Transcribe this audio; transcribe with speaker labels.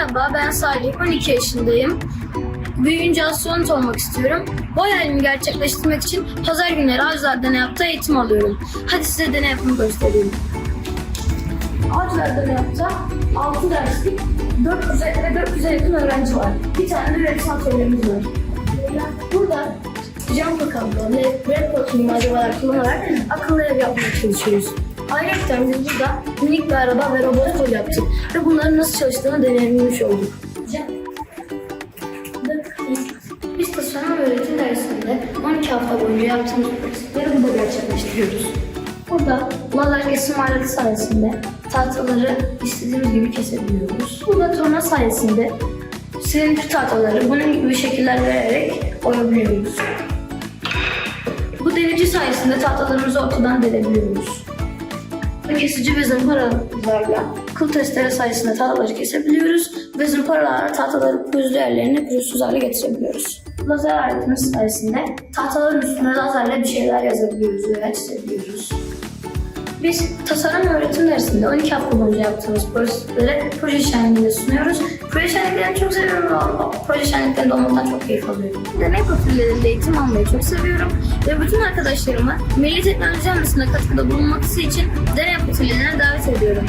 Speaker 1: Merhaba ben Salih, 12 yaşındayım. Büyüyünce astronot olmak istiyorum. Bu hayalimi gerçekleştirmek için pazar günleri Avcılar Deney Yapı'da eğitim alıyorum. Hadi size deney yapımı göstereyim. Avcılar Deney Yapı'da 6 derslik 400 ve 400'e yakın öğrenci var. Bir tane de üretim atölyemiz var. Burada cam kakamda ve red protein malzemeler kullanarak akıllı ev yapmaya çalışıyoruz. Ayrıca biz burada minik bir araba ve robot kol yaptık ve bunların nasıl çalıştığını deneyimlemiş olduk. Biz tasarım ve öğretim dersinde 12 hafta boyunca yaptığımız pratikleri burada gerçekleştiriyoruz. Burada lazer kesim aleti sayesinde tahtaları istediğimiz gibi kesebiliyoruz. Burada torna sayesinde silindir tahtaları bunun gibi şekiller vererek oyabiliyoruz. Bu delici sayesinde tahtalarımızı ortadan delebiliyoruz. Kesici ve zımparalarla kıl testere sayesinde tahtaları kesebiliyoruz ve zımparalarla tahtaların pürüzlü yerlerini pürüzsüz hale getirebiliyoruz. Lazer aletimiz sayesinde tahtaların üstüne lazerle bir şeyler yazabiliyoruz veya çizebiliyoruz. Biz tasarım öğretim dersinde 12 hafta boyunca yaptığımız projeleri proje şenliğinde sunuyoruz. Proje şenliklerini çok seviyorum o proje şenliklerinde olmaktan çok keyif alıyorum. Deney profillerinde eğitim almayı çok seviyorum ve bütün arkadaşlarıma milli teknoloji hamlesine katkıda bulunması için deney profillerine davet ediyorum.